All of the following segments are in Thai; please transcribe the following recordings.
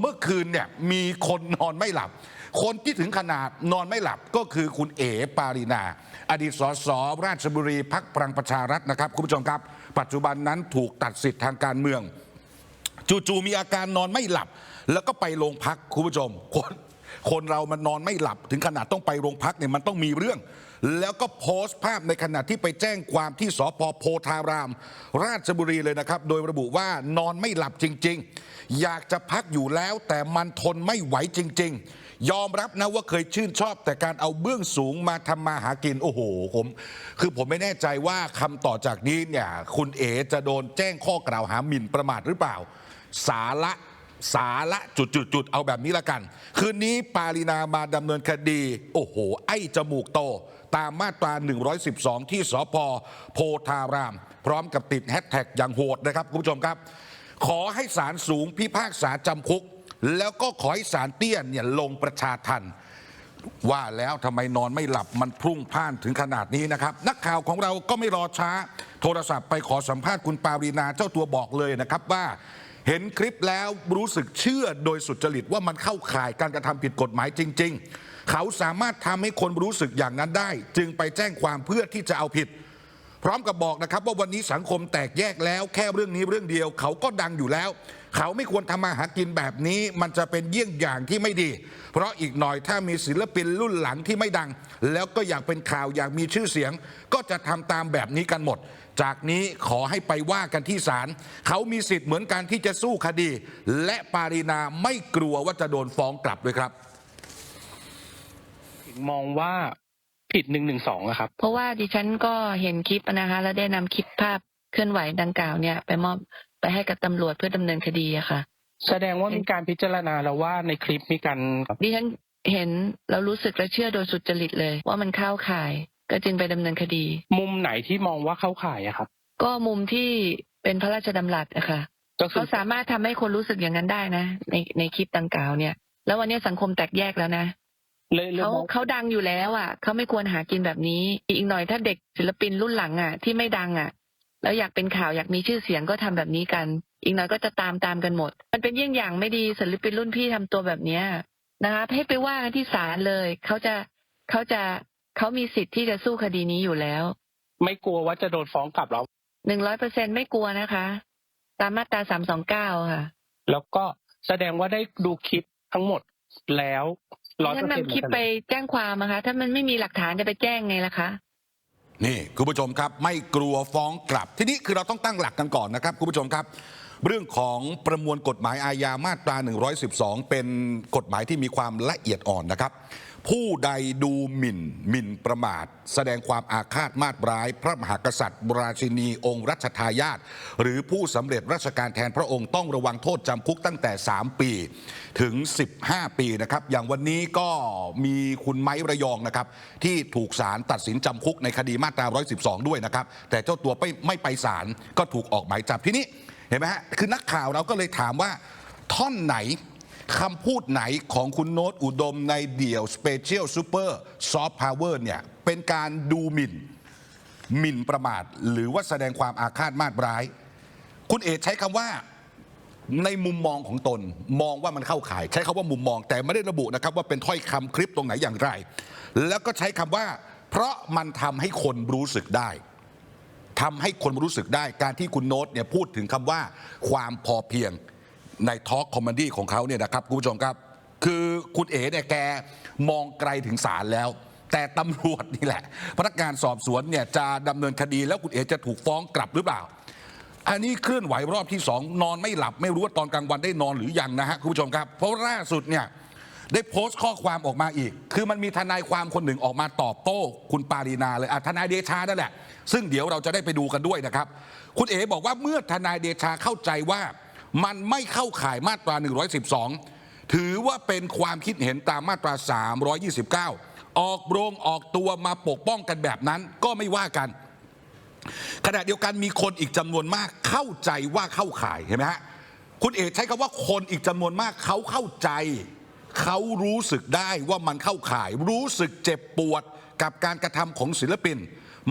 เมื่อคืนเนี่ยมีคนนอนไม่หลับ คนที่ถึงขนาดนอนไม่หลับก็คือคุณเอ๋ปารีนา อดีตสสราชบุรีพักพลังประชารัฐนะครับ คุณผู้ชมครับ ปัจจุบันนั้นถูกตัดสิทธิ์ทางการเมือง จู่ๆมีอาการนอนไม่หลับ แล้วก็ไปโรงพักคุณผู้ชมคน คนเรามันนอนไม่หลับถึงขนาดต้องไปโรงพักเนี่ยมันต้องมีเรื่อง แล้วก็โพสต์ภาพในขณะที่ไปแจ้งความที่สพโพธาราม ราชบุรีเลยนะครับ โดยระบุว่านอนไม่หลับจริง ๆ อยากจะพักอยู่แล้วแต่มันทนไม่ไหวจริง ๆ ยอมรับนะว่าเคยชื่นชอบ แต่การเอาเบื้องสูงมาทำมาหากินโอ้โหผมคือผมไม่แน่ใจว่าคำต่อจากนี้เนี่ยคุณเอ๋จะโดนแจ้งข้อกล่าวหาหมิ่นประมาทหรือเปล่า สาระ สาระจุดๆเอาแบบนี้ละกัน คืนนี้ปารีนามาดำเนินคดี โอ้โห ไอ้จมูกโต ตามมาตรา 112 ที่สพโพธาราม พร้อมกับติดแฮชแท็กอย่างโหดนะครับ คุณผู้ชมครับ ขอให้ศาลสูงพิพากษาจำคุก แล้วก็ขอให้ศาลเตี้ยนเนี่ยลงประชาทันว่าแล้วทำไมนอนไม่หลับมันพรุ่งพ่านถึงขนาดนี้นะครับ นักข่าวของเราก็ไม่รอช้า โทรศัพท์ไปขอสัมภาษณ์คุณปารีนาเจ้าตัวบอกเลยนะครับว่า เห็นคลิปแล้วรู้สึกเชื่อโดยสุจริตว่ามันเข้าข่ายการกระทำผิดกฎหมายจริง ๆ เขาสามารถทำให้คนรู้สึกอย่างนั้นได้ จึงไปแจ้งความเพื่อที่จะเอาผิด พร้อมกับบอกนะครับว่าวันนี้สังคมแตกแยกแล้ว แค่เรื่องนี้เรื่องเดียว เขาก็ดังอยู่แล้ว เขาไม่ควรทำมาหากินแบบนี้มันจะเป็นเยี่ยงอย่างที่ไม่ดี เพราะอีกหน่อยถ้ามีศิลปินรุ่นหลังที่ไม่ดัง แล้วก็อยากเป็นข่าวอยากมีชื่อเสียง ก็จะทำตามแบบนี้กันหมด จากนี้ขอให้ไปว่ากันที่ศาลเขามีสิทธิ์เหมือนกันที่จะสู้คดี และปารีนาไม่กลัวว่าจะโดนฟ้องกลับด้วยครับถึงมองว่าผิดหนึ่งหนึ่งสองอะครับ เพราะว่าดิฉันก็เห็นคลิปนะคะ แล้วได้นำคลิปภาพเคลื่อนไหวดังกล่าวเนี่ย ไปมอบ ไปให้กับตำรวจเพื่อดำเนินคดีอะค่ะ แสดงว่ามีการพิจารณาแล้วว่าในคลิปมีการดิฉันเห็นแล้วรู้สึกและเชื่อโดยสุจริตเลย ว่ามันเข้าข่าย ก็จึงไปดำเนินคดี มุมไหนที่มองว่าเข้าข่ายอะครับ ก็มุมที่เป็นพระราชดำรัสอะค่ะก็คืเขาอสามารถทำให้คนรู้สึกอย่างนั้นได้นะ ในในคลิปดังกล่าวเนี่ย แล้ววันนี้สังคมแตกแยกแล้วนะเลยเลยเขามองเขาดังอยู่แล้วอะเขาไม่ควรหากินแบบนี้ อีกหน่อยถ้าเด็กศิลปินรุ่นหลังอะ ที่ไม่ดังอะ แล้วอยากเป็นข่าวอยากมีชื่อเสียงก็ทำแบบนี้กัน อีกหน่อยก็จะตามตามกันหมด มันเป็นเยี่ยงอย่างไม่ดีศิลปินรุ่นพี่ทำตัวแบบเนี้ยนะคะให้ไปว่ากันที่ศาลเลยเขาจะเขาจะเขามีสิทธิ์ที่จะสู้คดีนี้อยู่แล้ว ไม่กลัวว่าจะโดนฟ้องกลับแล้วหนึ่งร้อยเปอร์เซ็นไม่กลัวนะคะ ตามมาตราสามสองเก้าค่ะ แล้วก็แสดงว่าได้ดูคลิปทั้งหมดแล้วร้อยเปอท่าร์นเซ็นต์นำคลิปไปแจ้งความนะคะ ถ้ามันไม่มีหลักฐานจะไปแจ้งไงล่ะคะ นี่คุณผู้ชมครับไม่กลัวฟ้องกลับ ทีนี้คือเราต้องตั้งหลักกันก่อนนะครับคุณผู้ชมครับ เรื่องของประมวลกฎหมายอาญามาตรา 112 เป็นกฎหมายที่มีความละเอียดอ่อนนะครับ ผู้ใดดูหมิ่น หมิ่นประมาท แสดงความอาฆาตมาตร้าย พระมหากษัตริย์ราชินีองค์รัชทายาทหรือผู้สำเร็จราชการแทนพระองค์ต้องระวังโทษจำคุกตั้งแต่ 3 ปีถึง 15 ปีนะครับ อย่างวันนี้ก็มีคุณไม้ระยองนะครับ ที่ถูกศาลตัดสินจำคุกในคดีมาตรา 112 ด้วยนะครับ แต่เจ้าตัวไม่ไม่ไปศาลก็ถูกออกหมายจับทีนี้เห็นไหมฮะคือนักข่าวเราก็เลยถามว่าท่อนไหน คำพูดไหนของคุณโน้ตอุดมในเดี่ยว Special Super Soft Power เวอร์เนี่ยเป็นการดูหมิ่นหมิ่นประมาท หรือว่าแสดงความอาฆาตมาตร้าย คุณเอกใช้คำว่าในมุมมองของตนมองว่ามันเข้าข่าย ใช้คำว่ามุมมองแต่ไม่ได้ระบุนะครับ ว่าเป็นถ้อยคำคลิปตรงไหนอย่างไร แล้วก็ใช้คำว่า เพราะมันทำให้คนรู้สึกได้ทำให้คนรู้สึกได้ การที่คุณโน้ตเนี่ยพูดถึงคำว่าความพอเพียง ในทอล์กคอมเมดี้ของเขาเนี่ยนะครับคุณผู้ชมครับ คือคุณเอ๋เนี่ยแกมองไกลถึงศาลแล้ว แต่ตำรวจนี่แหละ พนักงานสอบสวนเนี่ยจะดำเนินคดีแล้วคุณเอ๋จะถูกฟ้องกลับหรือเปล่า อันนี้เคลื่อนไหวรอบที่สองนอนไม่หลับไม่รู้ว่าตอนกลางวันได้นอนหรือยังนะฮะคุณผู้ชมครับ เพราะล่าสุดเนี่ยได้โพสต์ข้อความออกมาอีก คือมันมีทนายความคนหนึ่งออกมาตอบโต้ คุณปารีนาเลยอะทนายเดชานั่นแหละ ซึ่งเดี๋ยวเราจะได้ไปดูกันด้วยนะครับ คุณเอ๋บอกว่าเมื่อทนายเดชาเข้าใจว่า มันไม่เข้าข่ายมาตรา 112 ถือว่าเป็นความคิดเห็นตามมาตรา 329 ออกโรงออกตัวมาปกป้องกันแบบนั้นก็ไม่ว่ากัน ขณะเดียวกันมีคนอีกจำนวนมากเข้าใจว่าเข้าข่ายเห็นไหมฮะคุณเอกใช้คำว่าคนอีกจำนวนมากเขาเข้าใจ เขารู้สึกได้ว่ามันเข้าข่าย รู้สึกเจ็บปวดกับการกระทำของศิลปิน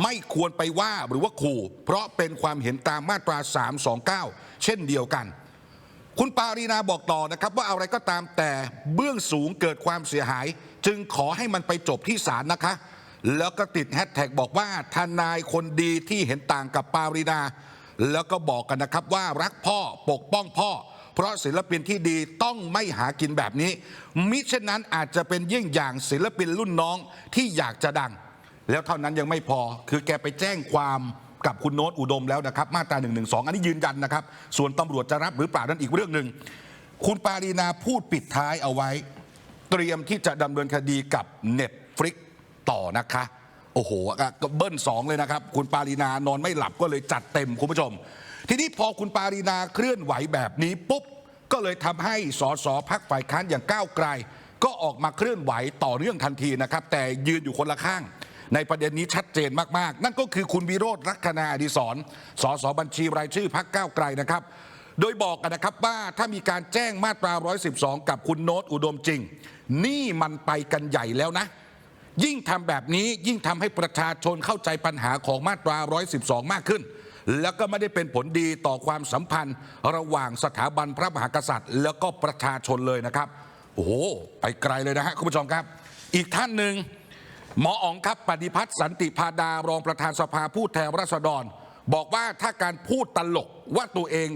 ไม่ควรไปว่าหรือว่าขู่ เพราะเป็นความเห็นตามมาตรา 329 เช่นเดียวกัน คุณปารีนาบอกต่อนะครับ ว่าอะไรก็ตามแต่เบื้องสูงเกิดความเสียหาย จึงขอให้มันไปจบที่ศาลนะคะ แล้วก็ติดแฮชแท็กบอกว่าทนายคนดีที่เห็นต่างกับปารีนาแล้วก็บอกกันนะครับว่ารักพ่อปกป้องพ่อ เพราะศิลปินที่ดีต้องไม่หากินแบบนี้ มิฉะนั้นอาจจะเป็นเยี่ยงอย่างศิลปินรุ่นน้องที่อยากจะดัง แล้วเท่านั้นยังไม่พอคือแกไปแจ้งความ กับคุณโน้ตอุดมแล้วนะครับ มาตรา1นึอันนี้ยืนยันนะครับ ส่วนตำรวจจะรับหรือเปล่านั้นอีกเรื่องหนึ่งคุณปารีนาพูดปิดท้ายเอาไว้ เตรียมที่จะดำเนินคดีกับเน็ตฟลิกต่อนะคะโอ้โหก็เบิ้ลสองเลยนะครับ คุณปารีนานอนไม่หลับก็เลยจัดเต็มคุณผู้ชม ทีนี้พอคุณปารีนาเคลื่อนไหวแบบนี้ปุ๊บก็เลยทำให้สสพักฝ่ายค้านอย่างก้าวไกล ก็ออกมาเคลื่อนไหวต่อเนื่องทันทีนะครับ แต่ยืนอยู่คนละข้าง ในประเด็นนี้ชัดเจนมากๆ นั่นก็คือคุณวิโรธลักษณาอดิศรสสบัญชีรายชื่อพักก้าวไกลนะครับ โดยบอกกันนะครับว่าถ้ามีการแจ้งมาตรา 112 กับคุณโน้ตอุดมจริง นี่มันไปกันใหญ่แล้วนะ ยิ่งทำแบบนี้ยิ่งทำให้ประชาชนเข้าใจปัญหาของมาตรา 112 มากขึ้นแล้วก็ไม่ได้เป็นผลดีต่อความสัมพันธ์ ระหว่างสถาบันพระมหากษัตริย์ แล้วก็ประชาชนเลยนะครับ โอ้โห ไปไกลเลยนะฮะคุณผู้ชมครับ อีกท่านหนึ่ง หมออ๋องครับปฏิพัฒน์สันติพาดารองประธานสภาผู้แทนราษฎร บอกว่าถ้าการพูดตลกว่าตัวเอง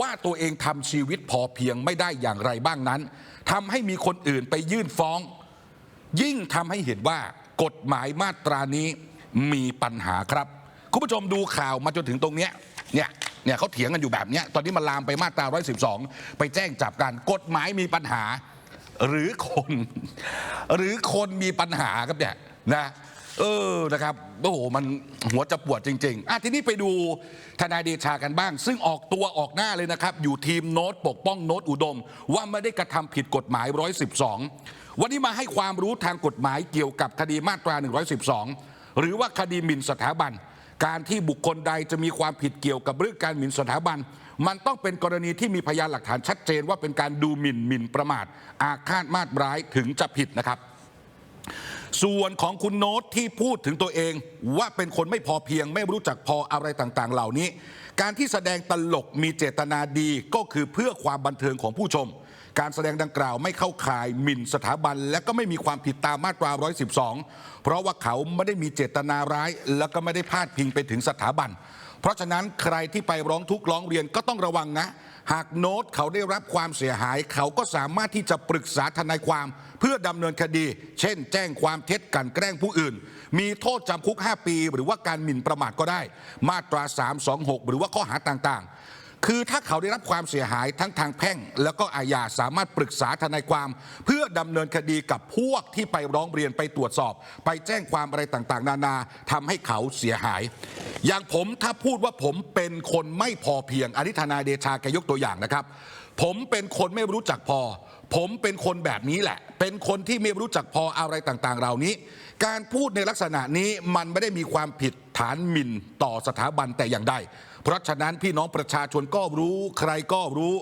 ว่าตัวเองทำชีวิตพอเพียงไม่ได้อย่างไรบ้างนั้นทำให้มีคนอื่นไปยื่นฟ้อง ยิ่งทำให้เห็นว่ากฎหมายมาตรานี้มีปัญหาครับ คุณผู้ชมดูข่าวมาจนถึงตรงเนี้ยเนี่ยเนี่ยเขาเถียงกันอยู่แบบเนี้ยตอนนี้มันลามไปมาตรา 112 ไปแจ้งจับกันกฎหมายมีปัญหา หรือคน หรือคนมีปัญหาครับเนี่ยนะเออนะครับโอ้โหมันหัวจะปวดจริงๆอะทีนี้ไปดูทนายเดชากันบ้าง ซึ่งออกตัวออกหน้าเลยนะครับ อยู่ทีมโน้ตปกป้องโน้ตอุดม ว่าไม่ได้กระทำผิดกฎหมาย 112 วันนี้มาให้ความรู้ทางกฎหมายเกี่ยวกับคดีมาตรา 112 หรือว่าคดีหมิ่นสถาบัน การที่บุคคลใดจะมีความผิดเกี่ยวกับเรื่องการหมิ่นสถาบัน มันต้องเป็นกรณีที่มีพยานหลักฐานชัดเจนว่าเป็นการดูหมิ่นหมิ่นประมาท อาฆาตมาตร้ายถึงจะผิดนะครับ ส่วนของคุณโน้ตที่พูดถึงตัวเอง ว่าเป็นคนไม่พอเพียง ไม่รู้จักพออะไรต่างๆ เหล่านี้ การที่แสดงตลกมีเจตนาดีก็คือเพื่อความบันเทิงของผู้ชมการแสดงดังกล่าวไม่เข้าข่ายหมิ่นสถาบัน และก็ไม่มีความผิดตามมาตรา 112 เพราะว่าเขาไม่ได้มีเจตนาร้าย แล้วก็ไม่ได้พาดพิงไปถึงสถาบัน เพราะฉะนั้นใครที่ไปร้องทุกข์ร้องเรียนก็ต้องระวังนะ หากโน้ตเขาได้รับความเสียหาย เขาก็สามารถที่จะปรึกษาทนายความ เพื่อดำเนินคดี เช่น แจ้งความเท็จกันแกล้งผู้อื่น มีโทษจำคุก 5 ปี หรือว่าการหมิ่นประมาทก็ได้ มาตรา 326 หรือว่าข้อหาต่างๆ คือถ้าเขาได้รับความเสียหายทั้งทางแพ่ง แล้วก็อาญาสามารถปรึกษาทนายความ เพื่อดำเนินคดีกับพวกที่ไปร้องเรียนไปตรวจสอบ ไปแจ้งความอะไรต่างๆ นานาทำให้เขาเสียหาย อย่างผมถ้าพูดว่าผมเป็นคนไม่พอเพียงอนิธนายเดชาแกยกตัวอย่างนะครับ ผมเป็นคนไม่รู้จักพอ ผมเป็นคนแบบนี้แหละ เป็นคนที่ไม่รู้จักพออะไรต่างๆ เหล่านี้ การพูดในลักษณะนี้มันไม่ได้มีความผิดฐานหมิ่นต่อสถาบันแต่อย่างใด เพราะฉะนั้นพี่น้องประชาชนก็รู้ ใครก็รู้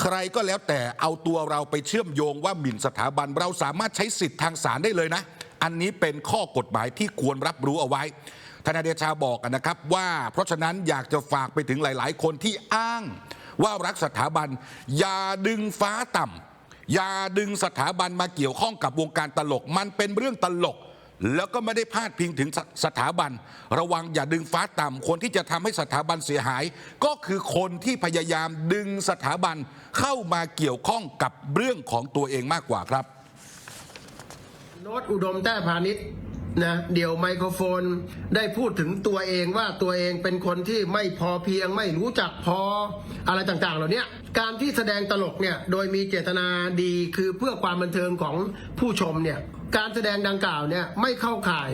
ใครก็แล้วแต่เอาตัวเราไปเชื่อมโยงว่าหมิ่นสถาบัน เราสามารถใช้สิทธิ์ทางศาลได้เลยนะ อันนี้เป็นข้อกฎหมายที่ควรรับรู้เอาไว้ทนายเดชาบอกนนะครับว่า เพราะฉะนั้นอยากจะฝากไปถึงหลาย ๆ คนที่อ้างว่ารักสถาบัน อย่าดึงฟ้าต่ำอย่าดึงสถาบันมาเกี่ยวข้องกับวงการตลก มันเป็นเรื่องตลก แล้วก็ไม่ได้พาดพิงถึงสสถาบัน ระวังอย่าดึงฟ้าต่ำคนที่จะทำให้สถาบันเสียหาย ก็คือคนที่พยายามดึงสถาบันเข้ามาเกี่ยวข้องกับเรื่องของตัวเองมากกว่าครับ โน้ตอุดมแต้พาณิชย์ นะเดี่ยวไมโครโฟนได้พูดถึงตัวเองว่าตัวเองเป็นคนที่ไม่พอเพียง ไม่รู้จักพออะไรต่างๆ เหล่านี้การที่แสดงตลกเนี่ยโดยมีเจตนาดีคือเพื่อความบันเทิงของผู้ชมเนี่ยการแสดงดังกล่าวเนี่ยไม่เข้าข่าย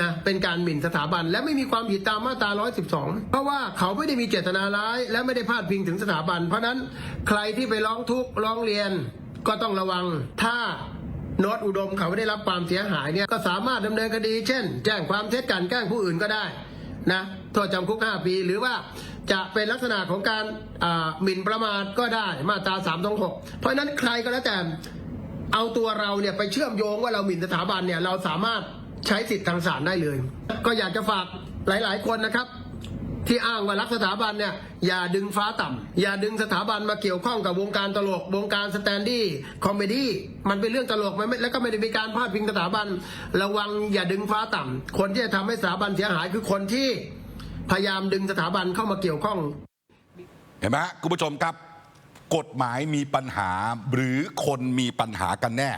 นะเป็นการหมิ่นสถาบันและไม่มีความผิดตามมาตรา 112 เพราะว่าเขาไม่ได้มีเจตนาร้าย และไม่ได้พาดพิงถึงสถาบัน เพราะนั้นใครที่ไปร้องทุกข์ร้องเรียนก็ต้องระวังถ้า โน้ตอุดมเขาไม่ได้รับความเสียหายเนี่ยก็สามารถดำเนินคดี เช่น แจ้งความเท็จกันแกล้งผู้อื่นก็ได้นะโทษจำคุก 5 ปี หรือว่าจะเป็นลักษณะของการอ่าหมิ่นประมาทก็ได้มาตรา3 2 6เพราะฉะนั้นใครก็แล้วแต่เอาตัวเราเนี่ยไปเชื่อมโยงว่าเราหมิ่นสถาบันเนี่ยเราสามารถใช้สิทธิ์ทางศาลได้เลย ก็อยากจะฝากหลาย ๆ คนนะครับ ที่อ้างว่ารักสถาบันเนี่ยอย่าดึงฟ้าต่ำอย่าดึงสถาบันมาเกี่ยวข้องกับวงการตลก วงการสแตนดี้คอมเมดี้มันเป็นเรื่องตลกมันไม่แล้วก็ไม่ได้มีการพาดพิงสถาบัน ระวังอย่าดึงฟ้าต่ำคนที่จะทำให้สถาบันเสียหายคือคนที่พยายามดึงสถาบันเข้ามาเกี่ยวข้อง เห็นไหมคุณผู้ชมครับ กฎหมายมีปัญหาหรือคนมีปัญหากันแน่